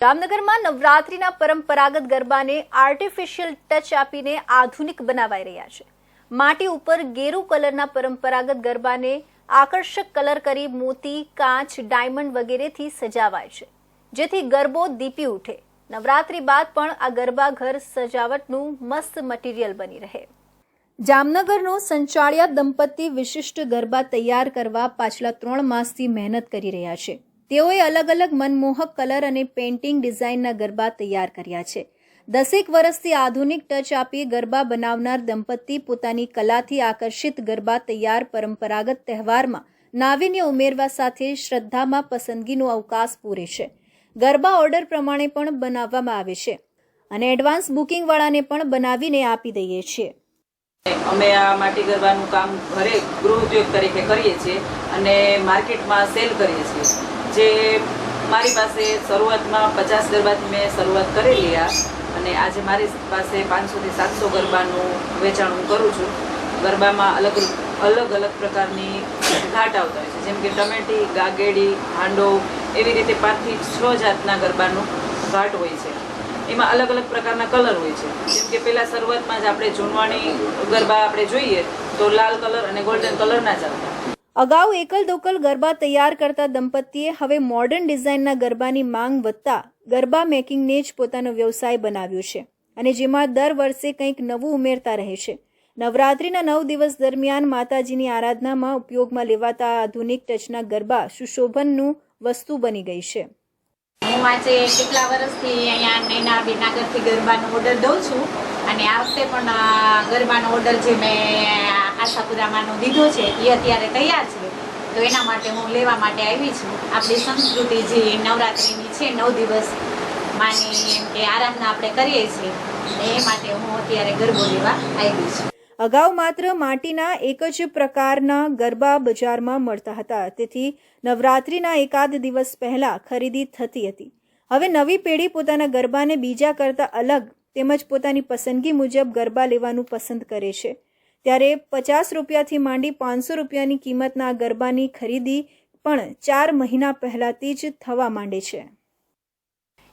જામનગરમાં નવરાત્રીના પરંપરાગત ગરબાને આર્ટિફિશિયલ ટચ આપીને આધુનિક બનાવાઈ રહ્યા છે. માટી ઉપર ગેરુ કલરના પરંપરાગત ગરબાને આકર્ષક કલર કરી મોતી, કાચ, ડાયમંડ વગેરેથી સજાવાય છે. જેથી ગરબો દીપી ઉઠે. નવરાત્રી બાદ પણ આ ગરબા ઘર સજાવટનું મસ્ત મટીરિયલ બની રહે. જામનગરનો સંચાળિયા દંપતી વિશિષ્ટ ગરબા તૈયાર કરવા પાછલા ત્રણ માસથી મહેનત કરી રહ્યા છે. તેઓએ અલગ અલગ મનમોહક કલર અને પેઇન્ટિંગ ડિઝાઇનના ગરબા તૈયાર કર્યા છે. દસેક વર્ષથી આધુનિક ટચ આપી ગરબા બનાવનાર દંપતી પોતાની કલાથી આકર્ષિત ગરબા તૈયાર પરંપરાગત તહેવારમાં નાવીન્ય ઉમેરવા સાથે શ્રદ્ધામાં પસંદગીનો અવકાશ પૂરે છે. ગરબા ઓર્ડર પ્રમાણે પણ બનાવવામાં આવે છે અને એડવાન્સ બુકિંગવાળાને પણ બનાવીને આપી દઈએ છીએ. અમે આ માટી ગરબાનું કામ ઘરે ગૃહ ઉદ્યોગ તરીકે કરીએ છીએ. અને માર્કેટમાં સેલ કરીએ છીએ. જે મારી પાસે શરૂઆતમાં પચાસ ગરબાથી મેં શરૂઆત કરેલી આ અને આજે મારી પાસે પાંચસોથી સાતસો ગરબાનું વેચાણ હું કરું છું. ગરબામાં અલગ અલગ અલગ પ્રકારની ઘાટ આવતા હોય છે. જેમ કે ટમેટી, ગાગેડી, હાંડો એવી રીતે પાંચથી છ જાતના ગરબાનું ઘાટ હોય છે. એમાં અલગ અલગ પ્રકારના કલર હોય છે. જેમ કે પહેલાં શરૂઆતમાં જ આપણે જૂનવાણી ગરબા આપણે જોઈએ તો લાલ કલર અને ગોલ્ડન કલરના આવતા. અગાઉ એકલ દોકલ ગરબા તૈયાર કરતા દંપતીએ હવે મોડર્ન ડિઝાઇનના ગરબાની માંગ વધતા ગરબા મેકિંગને જ પોતાનો વ્યવસાય બનાવ્યો છે અને જેમાં દર વર્ષે કંઈક નવું ઉમેરતા રહે છે. નવરાત્રિના નવ દિવસ દરમિયાન માતાજીની આરાધનામાં ઉપયોગમાં લેવાતા આધુનિક ટચના ગરબા સુશોભનનું વસ્તુ બની ગઈ છે. હું આજે કેટલા વર્ષથી અહીંયા નૈના વિનાગરથી ગરબાનો ઓર્ડર દઉં છું અને આ વખતે પણ ગરબાનો ઓર્ડર જે મેં આશાપુરામાંનો દીધો છે, એ અત્યારે તૈયાર છે. તો એના માટે હું લેવા માટે આવી છું. આપણી સંસ્કૃતિ જે નવરાત્રિની છે, નવ દિવસ માની એમ કે આરાધના આપણે કરીએ છીએ. એ માટે હું અત્યારે ગરબો લેવા આવી છું. અગાઉ માત્ર માટીના એક જ પ્રકારના ગરબા બજારમાં મળતા હતા. તેથી નવરાત્રિના એકાદ દિવસ પહેલા ખરીદી થતી હતી. હવે નવી પેઢી પોતાના ગરબાને બીજા કરતાં અલગ તેમજ પોતાની પસંદગી મુજબ ગરબા લેવાનું પસંદ કરે છે. ત્યારે પચાસ રૂપિયાથી માંડી પાંચસો રૂપિયાની કિંમતના ગરબાની ખરીદી પણ ચાર મહિના પહેલાથી જ થવા માંડે છે.